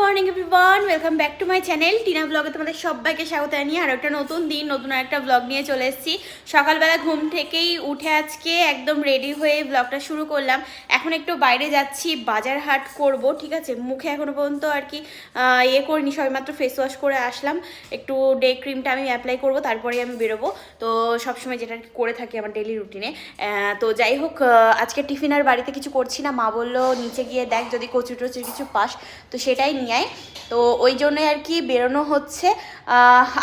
Morning everyone welcome back to my channel Tina ব্লগে তোমাদের সবাইকে স্বাগত জানিয়ে আর একটা নতুন দিন, নতুন একটা ব্লগ নিয়ে চলে এসেছি। সকালবেলা ঘুম থেকেই উঠে আজকে একদম রেডি হয়ে ব্লগটা শুরু করলাম। এখন একটু বাইরে যাচ্ছি, বাজার হাট করব, ঠিক আছে? মুখে এখনও পর্যন্ত আর কি ইয়ে করিনি, সবেমাত্র ফেস ওয়াশ করে আসলাম। একটু ডে ক্রিমটা আমি অ্যাপ্লাই করব, তারপরে আমি বেরোবো। তো সবসময় যেটা করে থাকি আমার ডেলি রুটিনে তো যাই হোক আজকে টিফিন আর বাড়িতে কিছু করছি না। মা বলল, নিচে গিয়ে দেখ যদি কচু টচুর কিছু পাস। তো সেটাই নিয়ে। তো ওই জন্যই আর কি বেরোনো হচ্ছে।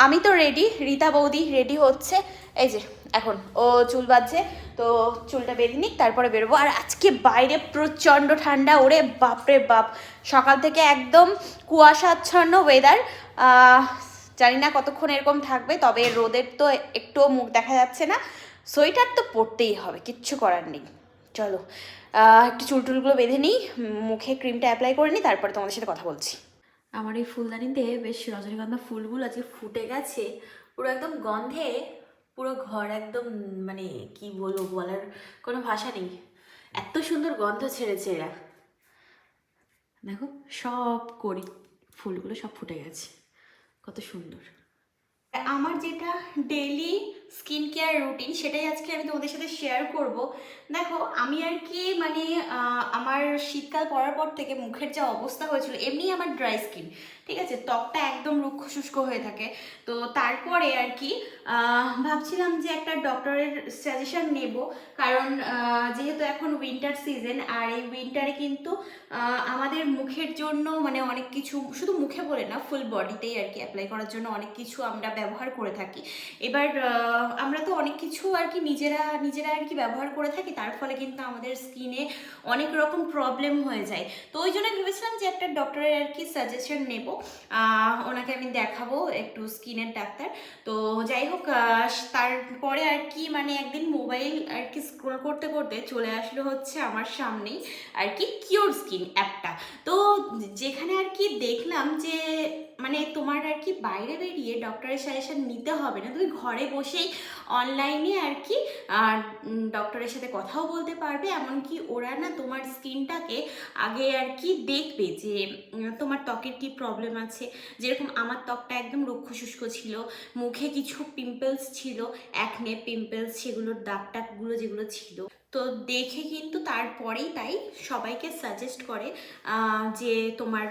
আমি তো রেডি রীতা বৌদি রেডি হচ্ছে। এই যে, এখন ও চুল বাঁধছে, তো চুলটা বেঁধে নিক, তারপরে বেরোবো। আর আজকে বাইরে প্রচণ্ড ঠান্ডা, ওরে বাপরে বাপ। সকাল থেকে একদম কুয়াশাচ্ছন্ন ওয়েদার জানি না কতক্ষণ এরকম থাকবে, তবে রোদের তো একটুও মুখ দেখা যাচ্ছে না। সোয়েটার তো পরতেই হবে, কিচ্ছু করার নেই। চলো। একটু চুল টুলগুলো বেঁধে নিই মুখে ক্রিমটা অ্যাপ্লাই করে নিই তারপরে তোমাদের সাথে কথা বলছি। আমার এই ফুলদানিতে বেশ রজনীগন্ধা ফুলগুলো আজকে ফুটে গেছে পুরো একদম গন্ধে পুরো ঘর একদম মানে কি বলব বলার কোনো ভাষা নেই। এত সুন্দর গন্ধ ছেড়েছে এরা। দেখো সব করি ফুলগুলো সব ফুটে গেছে। কত সুন্দর। আমার যেটা ডেইলি স্কিন কেয়ার রুটিন সেটাই আজকে আমি তোমাদের সাথে শেয়ার করব। দেখো, আমি আর কি মানে আমার শীতকাল পড়ার পর থেকে মুখের যা অবস্থা হয়েছিল এমনি আমার ড্রাই স্কিন ঠিক আছে? ত্বকটা একদম রুক্ষ শুষ্ক হয়ে থাকে। তো তারপরে আর কি ভাবছিলাম যে একটা ডক্টরের সাজেশন নেব। কারণ যেহেতু এখন উইন্টার সিজন আর এই উইন্টারে কিন্তু আমাদের মুখের জন্য মানে অনেক কিছু, শুধু মুখে বলে না ফুল বডিতেই আর কি অ্যাপ্লাই করার জন্য অনেক কিছু আমরা ব্যবহার করে থাকি। এবার আমরা তো অনেক কিছু আর কি নিজেরা নিজেরা আর কি ব্যবহার করে থাকি, তার ফলে কিন্তু আমাদের স্কিনে অনেক রকম প্রবলেম হয়ে যায়। তো ওই জন্য ভেবেছিলাম যে একটা ডক্টরের আর কি সাজেশন নেব। ওনাকে আমি দেখাবো একটু স্কিনের ডাক্তার। তো যাই হোক তারপরে আর কি মানে একদিন মোবাইল আর কি স্ক্রোল করতে করতে চলে আসলো হচ্ছে আমার সামনেই আর কি কিওর স্কিন অ্যাপটা তো যেখানে আর কি দেখলাম যে মানে তোমার আর কি বাইরে বেরিয়ে ডক্টরের সাজেশন নিতে হবে না। তুমি ঘরে বসেই অনলাইনে আর কি ডক্টরের সাথে কথাও বলতে পারবে। এমনকি ওরা না তোমার স্কিনটাকে আগে আর কি দেখবে যে তোমার ত্বকের কি প্রবলেম আছে। যেরকম আমার ত্বকটা একদম রুক্ষ শুষ্ক ছিল, মুখে কিছু পিম্পলস ছিল একনে পিম্পলস সেগুলোর দাগ টাগগুলো যেগুলো ছিল। তো দেখে কিন্তু তারপরেই তাই সবাইকে সাজেস্ট করে যে তোমার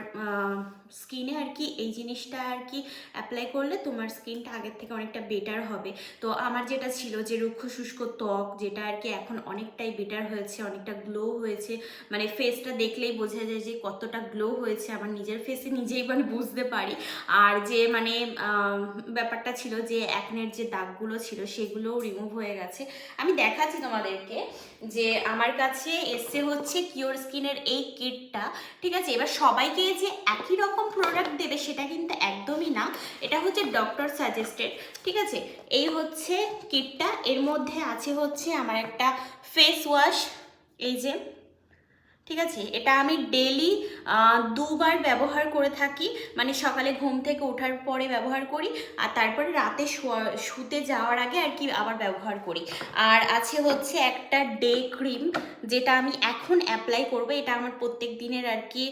স্কিনে আর কি, এই জিনিসটা আর কি অ্যাপ্লাই করলে তোমার স্কিনটা আগের থেকে অনেকটা বেটার হবে। তো আমার যেটা ছিল যে রুক্ষ শুষ্ক ত্বক, যেটা আর কি এখন অনেকটাই বেটার হয়েছে, অনেকটা গ্লো হয়েছে। মানে ফেসটা দেখলেই বোঝা যায় যে কতটা গ্লো হয়েছে আমার নিজের ফেসে নিজেই মানে বুঝতে পারি। আর যে মানে ব্যাপারটা ছিল যে একনের যে দাগগুলো ছিল সেগুলোও রিমুভ হয়ে গেছে। আমি দেখাচ্ছি তোমাদেরকে। যে আমার কাছে এসছে হচ্ছে কিওর স্কিনের এই কিটটা ঠিক আছে? এবার সবাইকে যে একই রকম প্রোডাক্ট দেবে সেটা কিন্তু একদমই না। এটা হচ্ছে ডক্টর সাজেস্টেড ঠিক আছে? এই হচ্ছে কিটটা এর মধ্যে আছে হচ্ছে আমার একটা ফেস ওয়াশ এই যে ঠিক আছে? এটা আমি ডেলি দুবার ব্যবহার করে থাকি। মানে সকালে ঘুম থেকে ওঠার পরে ব্যবহার করি, আর তারপরে রাতে শুতে যাওয়ার আগে আর কি আবার ব্যবহার করি। আর আছে হচ্ছে একটা ডে ক্রিম যেটা আমি এখন অ্যাপ্লাই করব। এটা আমার প্রত্যেক দিনের আর কি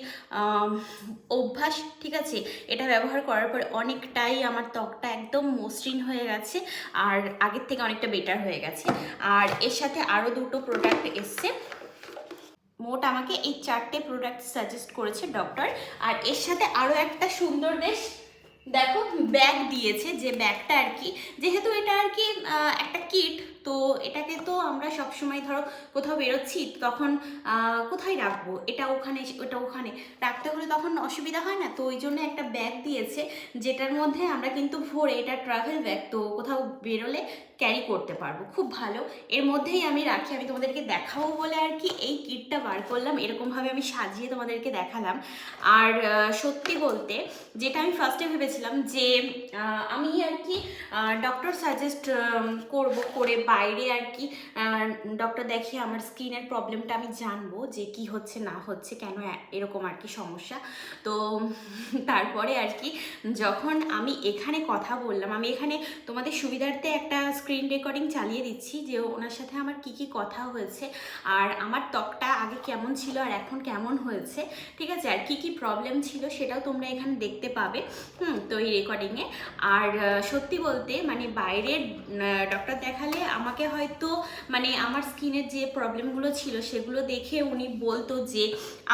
অভ্যাস, ঠিক আছে? এটা ব্যবহার করার পরে অনেকটাই আমার ত্বকটা একদম মসৃণ হয়ে গেছে, আর আগের থেকে অনেকটা বেটার হয়ে গেছে। আর এর সাথে আরও দুটো প্রোডাক্ট এসছে। মোট আমাকে এই চারটে প্রোডাক্ট সাজেস্ট করেছে ডক্টর আর এর সাথে আরও একটা সুন্দর বেশ, দেখো ব্যাগ দিয়েছে যে ব্যাগটা আর কি। যেহেতু এটা আর কি একটা কিট তো এটাকে তো আমরা সবসময় ধরো কোথাও বেরোচ্ছি, তখন কোথায় রাখব? এটা ওখানে, ওটা ওখানে। রাখতে হলে তখন অসুবিধা হয় না? তো ওই জন্য একটা ব্যাগ দিয়েছে, যেটার মধ্যে আমরা কিন্তু ভরে, এটা ট্রাভেল ব্যাগ তো কোথাও বেরোলে ক্যারি করতে পারব। খুব ভালো। এর মধ্যেই আমি রাখি, আমি তোমাদেরকে দেখাবো বলে আর কি। এই কিটটা বার করলাম, এরকমভাবে আমি সাজিয়ে তোমাদেরকে দেখালাম। আর সত্যি বলতে যেটা আমি ফার্স্টে ভেবেছিলাম যে আমি আর কি ডক্টর সাজেস্ট করব করে বাইরে আর কি ডক্টর দেখিয়ে আমার স্কিনের প্রবলেমটা আমি জানব যে কি হচ্ছে, না হচ্ছে, কেন এরকম আর কি সমস্যা। তো, তারপরে আর কি, যখন আমি এখানে কথা বললাম, আমি এখানে তোমাদের সুবিধার্থে একটা স্ক্রিন স্ক্রিন রেকর্ডিং চালিয়ে দিচ্ছি যে ওনার সাথে আমার কি কি কথা হয়েছে আর আমার ত্বকটা আগে কেমন ছিল আর এখন কেমন হয়েছে, ঠিক আছে? আর কি কি প্রবলেম ছিল সেটাও তোমরা এখানে দেখতে পাবে, হুম? তো এই রেকর্ডিংয়ে আর সত্যি বলতে মানে বাইরের ডক্টর দেখালে আমাকে হয়তো মানে আমার স্কিনের যে প্রবলেমগুলো ছিল সেগুলো দেখে উনি বলতো যে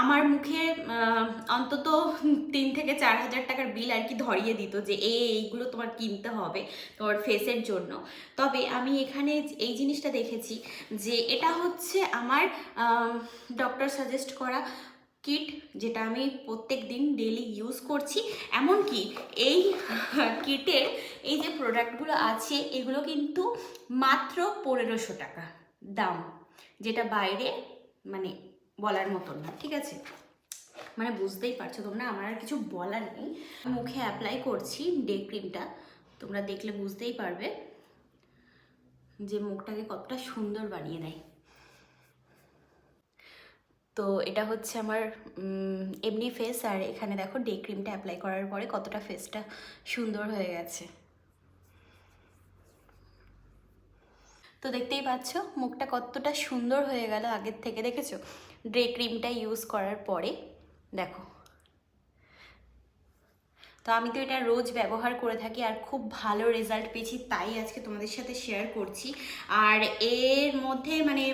আমার মুখে অন্তত তিন থেকে চার হাজার টাকার বিল আর কি ধরিয়ে দিত যে, এই, এইগুলো তোমার কিনতে হবে তোমার ফেসের জন্য। তবে আমি এখানে এই জিনিসটা দেখেছি যে এটা হচ্ছে আমার ডক্টর সাজেস্ট করা কিট যেটা আমি প্রত্যেক দিন ডেলি ইউজ করছি। এমনকি এই কিটের এই যে প্রোডাক্টগুলো আছে, এগুলো কিন্তু মাত্র পনেরোশো টাকা দাম, যেটা বাইরে মানে বলার মতন না, ঠিক আছে? মানে বুঝতেই পারছ তোমরা, আমার আর কিছু বলার নেই। মুখে অ্যাপ্লাই করছি ডে ক্রিমটা তোমরা দেখলে বুঝতেই পারবে। যে মুখটাকে কতটা সুন্দর বানিয়ে দেয়। তো এটা হচ্ছে আমার এমনি ফেস আর এখানে দেখো ডে ক্রিমটা অ্যাপ্লাই করার পরে কতটা ফেসটা সুন্দর হয়ে গেছে। তো দেখতেই পাচ্ছ, মুখটা কতটা সুন্দর হয়ে গেল আগের থেকে, দেখেছ? ডে ক্রিমটা ইউজ করার পরে, দেখো। তো আমি তো এটা রোজ ব্যবহার করে থাকি আর খুব ভালো রেজাল্ট পেয়েছি, তাই আজকে তোমাদের সাথে শেয়ার করছি। আর এর মধ্যে মানে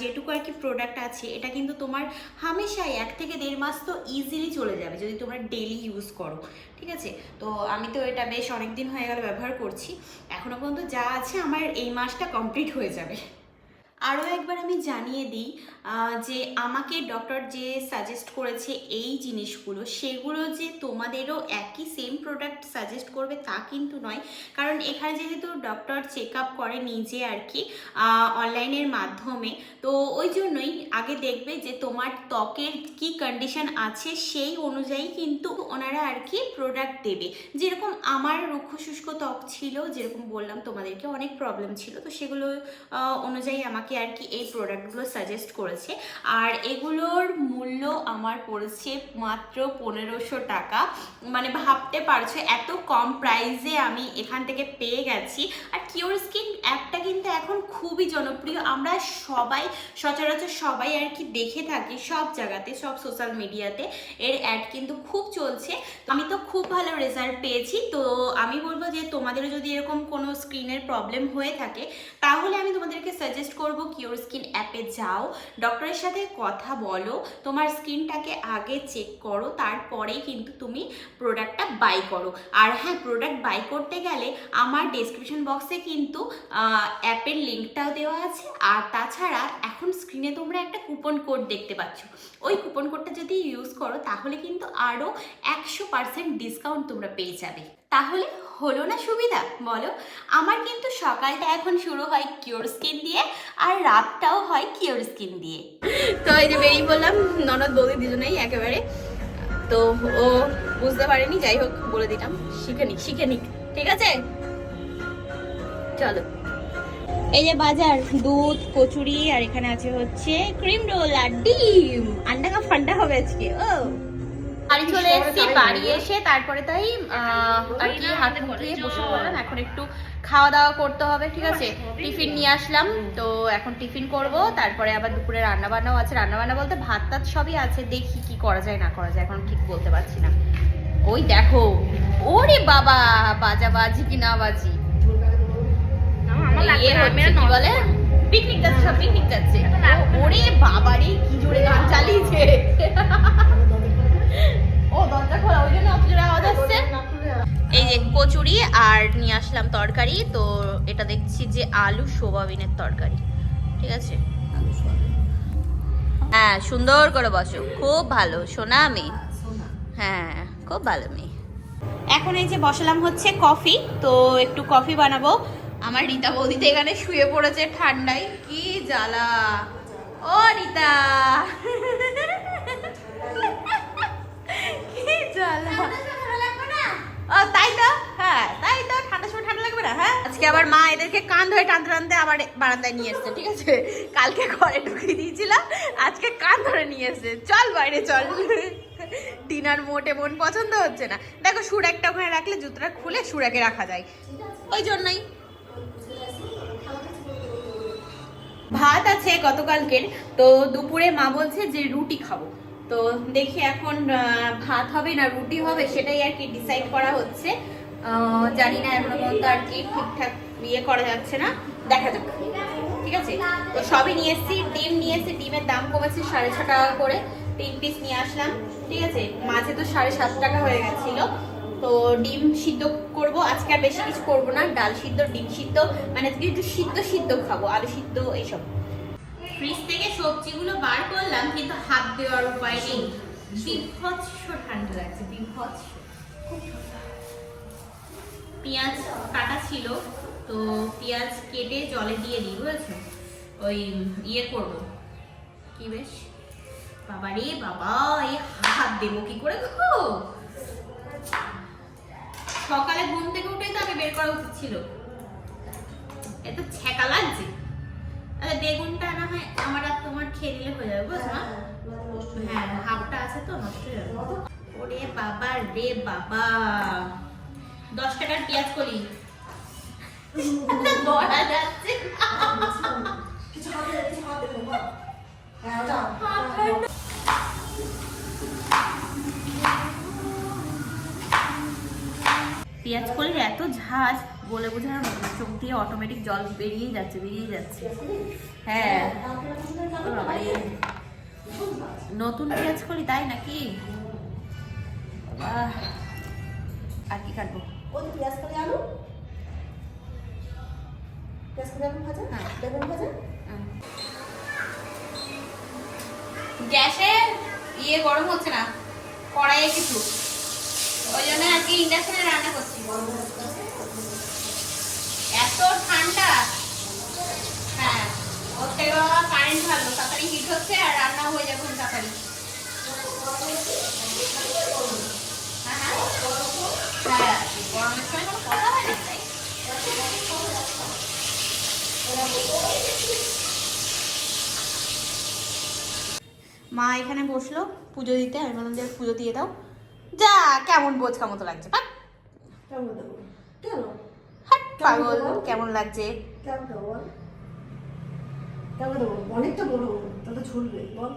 যেটুকু আর কি প্রোডাক্ট আছে, এটা কিন্তু তোমার হামেশাই এক থেকে দেড় মাস তো ইজিলি চলে যাবে যদি তোমরা ডেলি ইউজ করো, ঠিক আছে? তো আমি তো এটা বেশ অনেক দিন হয়ে গেল ব্যবহার করছি। এখনও পর্যন্ত যা আছে আমার এই মাসটা কমপ্লিট হয়ে যাবে। আরও একবার আমি জানিয়ে দিই যে আমাকে ডক্টর যে সাজেস্ট করেছে এই জিনিসগুলো, সেগুলো যে তোমাদেরও একই সেম প্রোডাক্ট সাজেস্ট করবে তা কিন্তু নয়। কারণ এখানে যেহেতু ডক্টর চেক আপ করে নিজে আর কি অনলাইনের মাধ্যমে, তো ওই জন্যই আগে দেখবে যে তোমার ত্বকের কি কন্ডিশন আছে সেই অনুযায়ী কিন্তু ওনারা আর কি প্রোডাক্ট দেবে। যেরকম আমার রুক্ষ শুষ্ক ত্বক ছিল, যেরকম বললাম তোমাদেরকে অনেক প্রবলেম ছিল, তো সেগুলো অনুযায়ী আমাকে আর কি এই প্রোডাক্টগুলো সাজেস্ট করেছে। আর এগুলোর মূল্য আমার পড়েছে মাত্র পনেরোশো টাকা। মানে ভাবতে পারছ, এত কম প্রাইসে আমি এখান থেকে পেয়ে গেছি। আর কিওর স্কিন অ্যাপটা কিন্তু এখন খুবই জনপ্রিয়। আমরা সবাই, সচরাচর সবাই আর কি দেখে থাকি সব জায়গাতে, সব সোশ্যাল মিডিয়াতে এর অ্যাড কিন্তু খুব চলছে। আমি তো খুব ভালো রেজাল্ট পেয়েছি। তো আমি বলব যে তোমাদেরও যদি এরকম কোনো স্ক্রিনের প্রবলেম হয়ে থাকে, তাহলে আমি তোমাদেরকে সাজেস্ট করব কিওর স্কিন অ্যাপে যাও। ডক্টরের সাথে কথা বলো, তোমার স্কিনটাকে আগে চেক করো, তারপরেই কিন্তু তুমি প্রোডাক্টটা বাই করো। আর হ্যাঁ প্রোডাক্ট বাই করতে গেলে আমার ডেসক্রিপশন বক্সে কিন্তু অ্যাপের লিঙ্কটাও দেওয়া আছে। আর তাছাড়া এখন স্ক্রিনে তোমরা একটা কুপন কোড দেখতে পাচ্ছ। ওই কুপন কোডটা যদি ইউজ করো, তাহলে কিন্তু আরও একশো পার্সেন্ট ডিসকাউন্ট তোমরা পেয়ে যাবে। তাহলে হলো না সুবিধা? বলো। আমার কিন্তু সকালটা এখন শুরু হয় কিওর স্কিন দিয়ে আর রাতটাও হয় কিওর স্কিন দিয়ে। তো এই যে বেরিয়ে বললাম ননদ বৌদি দুজনেই একেবারে। তো ও বুঝতে পারেনি, যাই হোক বলে দিলাম। শিখে নিক শিখে নিক। ঠিক আছে? চলো। এই যে বাজার, দুধ, কচুরি আর এখানে আছে হচ্ছে ক্রিম রোল আর ডিম। আন্ডা ফান্ডা হবে আজকে, ও। বাড়ি চলে এসেছি বাড়ি এসে তারপরে তাই আর কি হাতে মুখ ধুয়ে বসে পড়লাম। এখন একটু খাওয়া দাওয়া করতে হবে ঠিক আছে? টিফিন নিয়ে আসলাম। তো এখন টিফিন করব তারপরে আবার দুপুরে রান্না বান্নাও আছে। রান্না বান্না বলতে ভাত টাত সবই আছে দেখি কি করা যায় না করা যায় এখন ঠিক বলতে পারছি না। ওই দেখো ওরে বাবা বাজা? বাজি কি না বাজি বলে? পিকনিক যাচ্ছে সব পিকনিক যাচ্ছে। ওরে বাবারে কি জোরে গান চালিয়েছে। ও দরজা খোলা ওই জন্য অত জোরে আওয়াজ আসছে। এই যে কচুরি আর নিয়ে আসলাম তরকারি তো এটা দেখছি যে আলু সোয়াবিনের তরকারি ঠিক আছে? হ্যাঁ সুন্দর করে বসো খুব ভালো সোনা মেয়ে। হ্যাঁ খুব ভালো মেয়ে। এখন এই যে বসালাম হচ্ছে কফি তো একটু কফি বানাবো। আমার রীতা বৌদিতে এখানে শুয়ে পড়েছে ঠান্ডায় কি জ্বালা। ও রীতা। ও, তাই তো? হ্যাঁ তাই তো, ঠান্ডা লাগবে না হ্যাঁ? আজকে আবার মা এদেরকে কান ধরে টানতে টানতে আবার বারান্দায় নিয়ে ঠিক আছে? কালকে ঘরে ঢুকিয়ে দিয়েছিলাম আজকে কান ধরে নিয়ে চল বাইরে, চল। টিনার মোটে মন পছন্দ হচ্ছে না। দেখো, সুর একটা ওখানে রাখলে জুতোটা খুলে সুরাকে রাখা যায়। ওই জন্যই। ভাত আছে গতকালকের, তো দুপুরে মা বলছে যে রুটি খাব। তো দেখি এখন ভাত হবে না রুটি হবে সেটাই আর কি ডিসাইড করা হচ্ছে। জানি না এখনও পর্যন্ত আর কি ঠিকঠাক ইয়ে করা যাচ্ছে না। দেখা যাক, ঠিক আছে? তো সবই নিয়ে এসেছি, ডিম নিয়ে এসেছি, ডিমের দাম কমেছে সাড়ে ছ টাকা করে। তিন পিস নিয়ে আসলাম, ঠিক আছে? মাঝে তো সাড়ে সাত টাকা হয়ে গেছিল। তো ডিম সিদ্ধ করব, আজকে আর বেশি কিছু করব না, ডাল সিদ্ধ, ডিম সিদ্ধ মানে আজকে একটু সিদ্ধ সিদ্ধ খাব, আলু সিদ্ধ, এইসব। ফ্রিজ থেকে সবজিগুলো বার করলাম কিন্তু হাত দেওয়ার উপায় নেই। বিভৎস ঠান্ডা লাগছে বিভৎস। পেঁয়াজ কাটা ছিল তো পেঁয়াজ কেটে জলে দিয়ে দিই বুঝেছ? ওই ইয়ে করব। কি বেশ? বাবা রে বাবা এই হাত দেবো কি করে গো সকালে ঘুম থেকে উঠে তো আগে বের করা উচিত ছিল। এত ছ্যাঁকা লাগছে। আরে বেগুনটা না হয় আমার আর তোমার খেয়ে নিলে হয়ে যাবে বুঝছ হ্যাঁ হাফটা আছে তো নষ্ট হয়ে যাবে। ওরে বাবা রে বাবা। দশ টাকার পেঁয়াজ কলি। ধরা যাচ্ছে পেঁয়াজ করলে এত ঝাঁজ বলে বোঝানোর মতো চোখ দিয়ে অটোমেটিক জল বেরিয়ে যাচ্ছে বেরিয়ে যাচ্ছে। হ্যাঁ। নতুন পেঁয়াজ করি তাই নাকি? আর কি কাটবো? ওই তো পেঁয়াজ করে আলু? পেঁয়াজ করে আলু ভাজা? হ্যাঁ। বেগুন ভাজা? গ্যাসে ইয়ে গরম হচ্ছে না কড়াইয়ে কিছু। ওই জন্য আজকে ইন্ডাকশনে রান্না করছি। এত ঠান্ডা হ্যাঁ। ওর থেকে বাবা কারেন্ট ভালো তাড়াতাড়ি হিট হচ্ছে আর রান্না হয়ে যাবে তাড়াতাড়ি। হ্যাঁ গরমের সময় কোনো কথা না তাই মা এখানে বসল পুজো দিতে। আমি বললাম যে পুজো দিয়ে দাও। যা কেমন বোঝকা মতো লাগছে কেন? হাট পাগল কেমন লাগছে? অনেকটা বড় তাহলে ঝুলবে বল?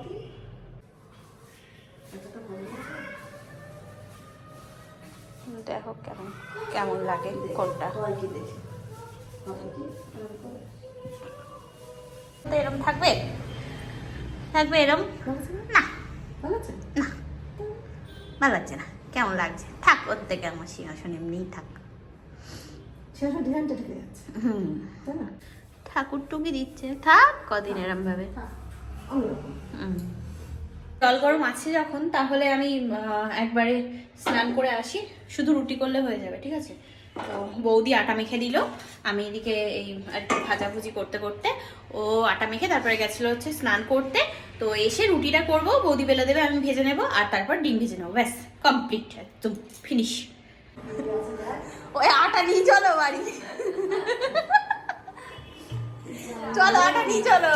দেখো কেমন কেমন লাগে কোনটা? এরম থাকবে? থাকবে এরম? না? না। ভালো লাগছে না। কেমন লাগছে? থাক ওর থেকে আমার সিংহাসন এমনিই থাক। সে আসলে ডিজাইনটা ঢেকে যাচ্ছে। হুম। তাই না? ঠাকুর টুকি দিচ্ছে। থাক কদিন এরম ভাবে। জল গরম আছে যখন তাহলে আমি একবারে স্নান করে আসি। শুধু রুটি করলে হয়ে যাবে ঠিক আছে? তো বৌদি আটা মেখে দিল। আমি এদিকে এই আর কি ভাজাভুজি করতে করতে ও আটা মেখে তারপরে গেছিল হচ্ছে স্নান করতে। তো এসে রুটিটা করব বৌদি বেলে দেবে আমি ভেজে নেব আর তারপর ডিম ভেজে নেব। ব্যাস কমপ্লিট একদম ফিনিশ। ওই আটা নিয়ে চলো বাড়ি। চলো, আটা নিয়ে চলো।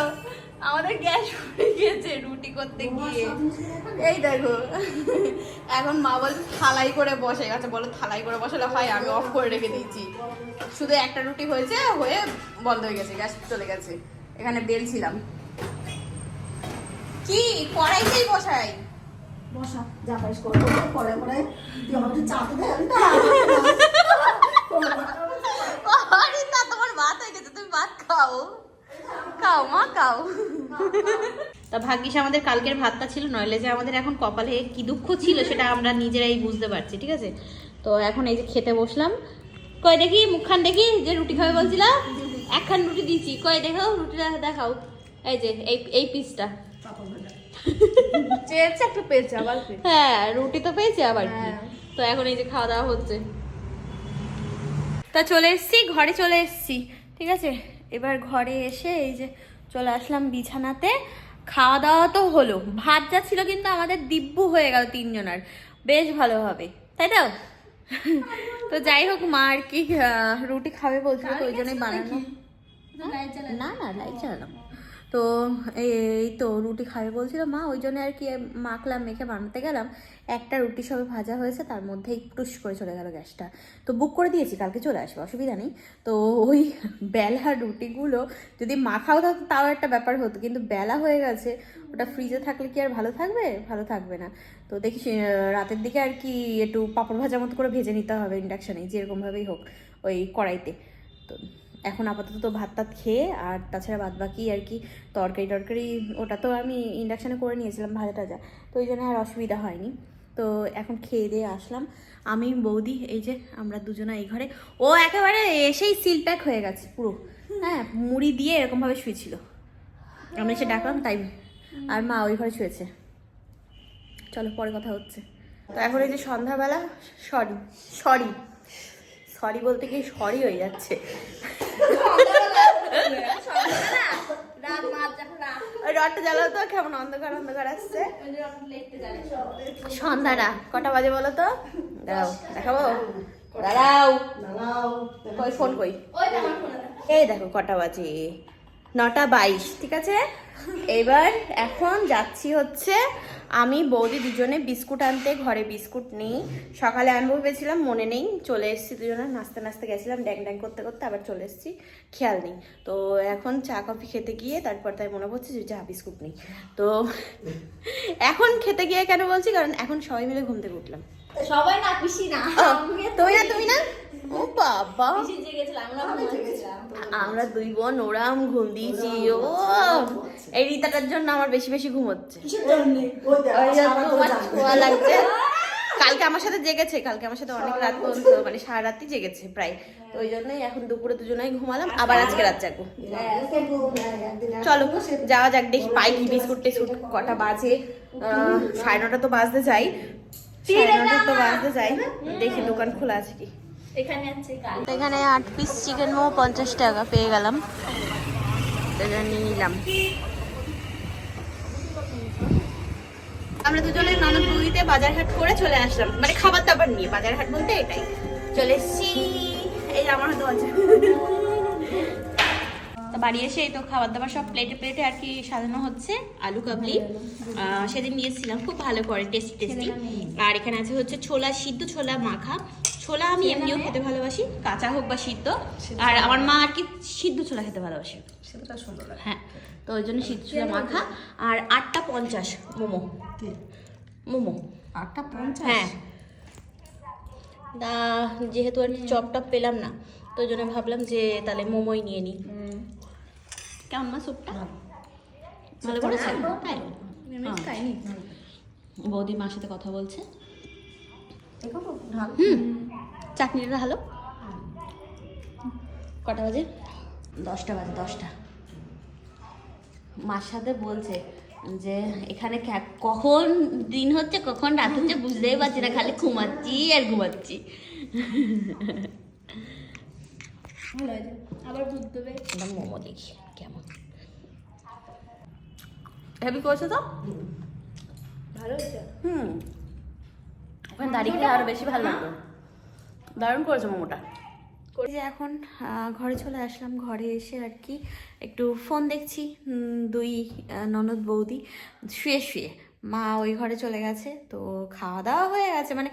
আমাদের গ্যাস ফুরে গিয়েছে রুটি করতে গিয়ে। এই দেখো, এখন মা বলছে থালাই করে বসে গেছে। বলো, থালাই করে বসালে হয়, আমি অফ করে রেখে দিয়েছি। শুধু একটা রুটি হয়েছে, হয়ে বন্ধ হয়ে গেছে, গ্যাস চলে গেছে। এখানে বেলছিলাম কি? কড়াইতেই বসাই? বসা যা পারিস করে। পরে পরে তুই আমার একটু চা আমি তা তোমার ভাত হয়ে গেছে তুমি ভাত খাও। খাও মা খাও। তা ভাগ্যিস আমাদের কালকের ভাতটা ছিল নইলে যে আমাদের এখন কপালে কি দুঃখ ছিল সেটা আমরা নিজেরাই বুঝতে পারছি ঠিক আছে? তো এখন এই যে খেতে বসলাম। কয় দেখি মুখখান দেখি যে রুটি খাবে বলছিলাম একখান রুটি দিয়েছি। কয় দেখাও রুটিটা দেখাও। এই যে এই এই পিসটা চেয়েছে একটু পেয়েছে আবার হ্যাঁ রুটি তো পেয়েছি আবার হ্যাঁ। তো এখন এই যে খাওয়া দাওয়া হচ্ছে। তা চলে এসেছি ঘরে চলে এসেছি ঠিক আছে? এবার ঘরে এসে এই যে চলে আসলাম বিছানাতে। খাওয়া দাওয়া তো হলো ভাত যা ছিল কিন্তু আমাদের দিব্যু হয়ে গেল তিনজনার। বেশ ভালো হবে তাই তো? তো যাই হোক মা আর কি রুটি খাবে বলছিল তো ওই জন্যই বানানো। না না লাইট চালালাম তো এই তো রুটি খাবে বলছিল, মা, ওই জন্য আর কি মাখলাম, মেখে বানাতে গেলাম। একটা রুটি সবে ভাজা হয়েছে, তার মধ্যেই টুস করে চলে গেল গ্যাসটা। তো বুক করে দিয়েছি, কালকে চলে আসবে, অসুবিধা নেই। তো ওই বেলা রুটিগুলো যদি মাখাও থাকতো, তাও একটা ব্যাপার হতো। কিন্তু বেলা হয়ে গেছে, ওটা ফ্রিজে থাকলে কি আর ভালো থাকবে? ভালো থাকবে না। তো দেখি রাতের দিকে আর কি একটু পাপড় ভাজা মতো করে ভেজে নিতে হবে ইন্ডাকশানে যেরকমভাবেই হোক, ওই কড়াইতে। তো এখন আপাতত তো ভাত টাত খেয়ে, আর তাছাড়া বাদ বাকি আর কি তরকারি টরকারি, ওটা তো আমি ইন্ডাকশানে করে নিয়েছিলাম ভাজা টাজা, তো ওই জন্য আর অসুবিধা হয়নি। তো এখন খেয়ে দিয়ে আসলাম। আমি, বৌদি, এই যে আমরা দুজনা এই ঘরে, ও একেবারে এসেই সিল প্যাক হয়ে গেছে পুরো। হ্যাঁ মুড়ি দিয়ে এরকমভাবে শুয়েছিল। আমি এসে ডাকলাম, তাই আর মা ওই ঘরে শুয়েছে। চলো, পরে কথা হচ্ছে। তো এখন এই যে সন্ধ্যাবেলা, সরি সরি। সরি বলতে গিয়ে সরি হয়ে যাচ্ছে। ওই রডটা জ্বালাও তো, কেমন অন্ধকার অন্ধকার আসছে। সন্ধ্যাটা কটা বাজে বলো তো? দাঁড়াও, দেখাবো? দাঁড়াও। দাঁড়াও ফোন কই? এই দেখো, কটা বাজে। নটা বাইশ, ঠিক আছে? এবার এখন যাচ্ছি হচ্ছে আমি বৌদি দুজনে বিস্কুট আনতে ঘরে বিস্কুট নেই। সকালে আনব ভেবেছিলাম মনে নেই। চলে এসেছি দুজনে নাচতে নাচতে গেছিলাম ড্যাং ড্যাং করতে করতে আবার চলে এসেছি। খেয়াল নেই। তো এখন চা কফি খেতে গিয়ে তারপর তাই মনে পড়ছে যে চা বিস্কুট নেই। তো এখন খেতে গিয়ে কেন বলছি? কারণ এখন সবাই মিলে ঘুম থেকে উঠলাম। সবাই না পিসি না। তুমি না তুমি না? ও বাবা। আমরা দুই বোন ওরাম ঘুম দিয়েছি। ও এই রিতাটার জন্য আমার বেশি বেশি ঘুম হচ্ছে। রাত তোমার ছোঁয়া লাগছে। কালকে আমার সাথে জেগেছে কালকে আমার সাথে অনেক রাত পর্যন্ত মানে সারা রাতই জেগেছে প্রায়। তো ওই জন্যই এখন দুপুরে দুজনেই ঘুমালাম আবার আজকে রাত জাগবো। চলো যাওয়া যাক দেখি পাই কি বিস্কুট টিস্কুট কটা বাজে। সাড়ে নটা তো বাজতে যাই। সাড়ে নটা তো বাজতে যাই। দেখি দোকান খোলা আছে কি। এখানে আছে কাল। এখানে আট পিস চিকেন মোমো পঞ্চাশ টাকা পেয়ে গেলাম। এটা নিয়ে নিলাম। আমরা দুজনে ননদ বৌদিতে বাজার হাট করে চলে আসলাম। মানে খাবার দাবার নিয়ে বাজার হাট বলতে এটাই। চলে এসছি। এই আমার হাতে আছে বাড়ি এসে এই তো খাবার দাবার সব প্লেটে প্লেটে আর কি সাজানো হচ্ছে আলু কাবলি। আহ, সেদিন নিয়েছিলাম খুব ভালো করে টেস্টি টেস্টি আর এখানে আছে হচ্ছে ছোলা সিদ্ধ ছোলা মাখা। ছোলা আমি এমনিও খেতে ভালোবাসি কাঁচা হোক বা সিদ্ধ। আর আমার মা আর কি সিদ্ধ ছোলা খেতে ভালোবাসে। সেটা সুন্দর হ্যাঁ তো ওই জন্য সিদ্ধ ছোলা মাখা। আর আটটা পঞ্চাশ মোমো। মোমো। আটটা পঞ্চাশ? হ্যাঁ। তা যেহেতু আর টপ পেলাম না তো ওই জন্য ভাবলাম যে তাহলে মোমোই নিয়ে নিই। কেমন মা স্যুপটা? ভালো। করেছে? খাইনি। বৌদি মার সাথে কথা বলছে। হুম চাটনিটা ভালো কটা বাজে? দশটা বাজে দশটা। মার সাথে বলছে যে এখানে কখন দিন হচ্ছে কখন রাত হচ্ছে বুঝতেই পারছি না খালি ঘুমাচ্ছি আর ঘুমাচ্ছি। আবার দুধ দেবে। মোমো দেখি কেমন। হেভি করেছ তো? ভালো হয়েছে? হুম। ওখানে দাঁড়িয়ে খেলে বেশি ভালো লাগতো দারুণ করেছ মোমোটা। যে এখন ঘরে চলে আসলাম। ঘরে এসে আর কি একটু ফোন দেখছি দুই ননদ বৌদি। শুয়ে শুয়ে। মা ওই ঘরে চলে গেছে তো খাওয়া দাওয়া হয়ে গেছে। মানে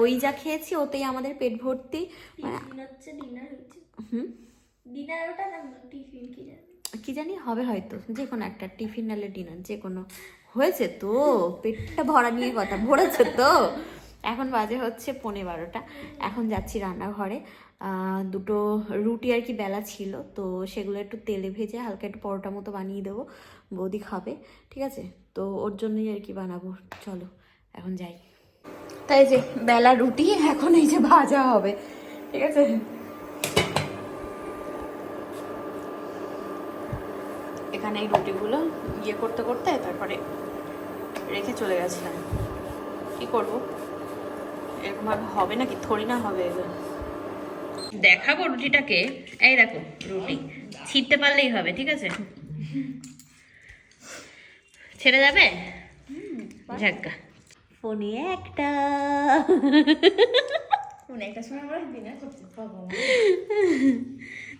ওই যা খেয়েছি ওতেই আমাদের পেট ভর্তি। মানে হচ্ছে ডিনার হচ্ছে। হুম? ডিনার ওটা না টিফিন কি জানি। কি জানি হবে হয়তো। যে কোনো একটা টিফিন নালে ডিনার যে কোনো। হয়েছে তো পেটটা ভরা নিয়ে কথা ভরেছে তো। এখন বাজে হচ্ছে পৌনে বারোটা। এখন যাচ্ছি রান্নাঘরে। দুটো রুটি আর কি বেলা ছিল, তো সেগুলো একটু তেলে ভেজে হালকা একটু পরোটা মতো বানিয়ে দেবো। বৌদি খাবে, ঠিক আছে? তো ওর জন্যই আর কি বানাবো। চলো, এখন যাই। তাই যে, বেলা রুটি, এখন এই যে ভাজা হবে, ঠিক আছে? এখানে এই রুটিগুলো ইয়ে করতে করতে তারপরে রেখে চলে গেছিলাম। কি করব? এরকম ভাবে হবে নাকি? থরি না হবে এগুলো। দেখাবো রুটিটাকে। এই দেখো রুটি। ছিটতে পারলেই হবে ঠিক আছে? ছেড়ে যাবে? ঝাক্কা ফোনে একটা। কোন একটা সময় আমরা ডিনার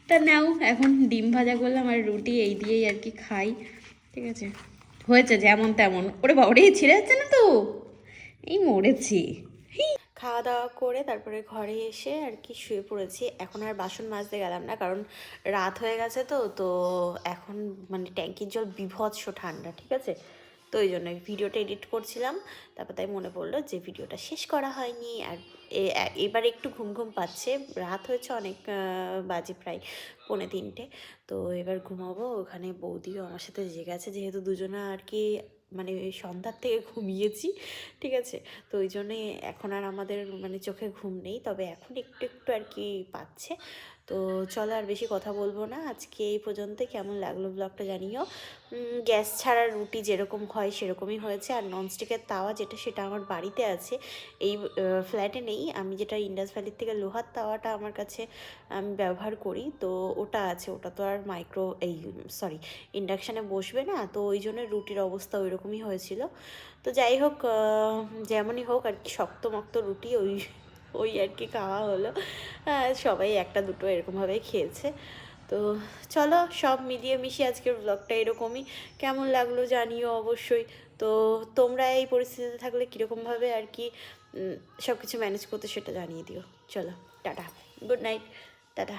তা নাও এখন ডিম ভাজা করলাম আর রুটি এই দিয়েই আর কি খাই ঠিক আছে? হয়েছে যেমন তেমন। ওরে বাবা রে ছিঁড়ে যাচ্ছে না তো? এই মরেছি। খাওয়া দাওয়া করে তারপরে ঘরে এসে আর কি শুয়ে পড়েছি। এখন আর বাসন মাজতে গেলাম না, কারণ রাত হয়ে গেছে তো তো এখন মানে ট্যাঙ্কির জল বিভৎস ঠান্ডা, ঠিক আছে? তো ওই জন্য ভিডিওটা এডিট করছিলাম, তারপর তাই মনে পড়ল যে ভিডিওটা শেষ করা হয়নি। আর এবার একটু ঘুম ঘুম পাচ্ছে, রাত হয়েছে অনেক বাজে প্রায় পৌনে তিনটে। তো এবার ঘুমাবো, ওখানে বৌদিও আমার সাথে জেগে আছে, যেহেতু দুজনে আর কি মানে সন্ধ্যার থেকে ঘুমিয়েছি, ঠিক আছে? তো ওই জন্যে এখন আর আমাদের মানে চোখে ঘুম নেই, তবে এখন একটু একটু আর কি পাচ্ছে। তো চলো আর বেশি কথা বলব না। আজকে এই পর্যন্ত কেমন লাগল ব্লগটা জানিও। গ্যাস ছাড়া রুটি যেরকম হয় সেরকমই হয়েছে। আর ননস্টিকের তাওয়া যেটা, সেটা আমার বাড়িতে আছে। এই ফ্ল্যাটে নেই। আমি যেটা ইন্ডাস ভ্যালির থেকে লোহার তাওয়াটা আমার কাছে আমি ব্যবহার করি। তো ওটা আছে। ওটা তো আর মাইক্রো এই সরি ইন্ডাকশানে বসবে না। তো ওই জন্য রুটির অবস্থা ওই রকমই হয়েছিল। তো যাই হোক যেমনই হোক আর কি, শক্ত মক্ত রুটি ওই ওই আর কি খাওয়া হলো। আহ, সবাই একটা দুটো এরকমভাবে খেয়েছে। তো চলো সব মিলিয়ে মিশিয়ে আজকের ব্লগটা এরকমই। কেমন লাগল জানিও অবশ্যই। তো তোমরা এই পরিস্থিতিতে থাকলে কীরকমভাবে আর কি সব কিছু ম্যানেজ করতে সেটা জানিয়ে দিও। চলো টাটা গুড নাইট টাটা।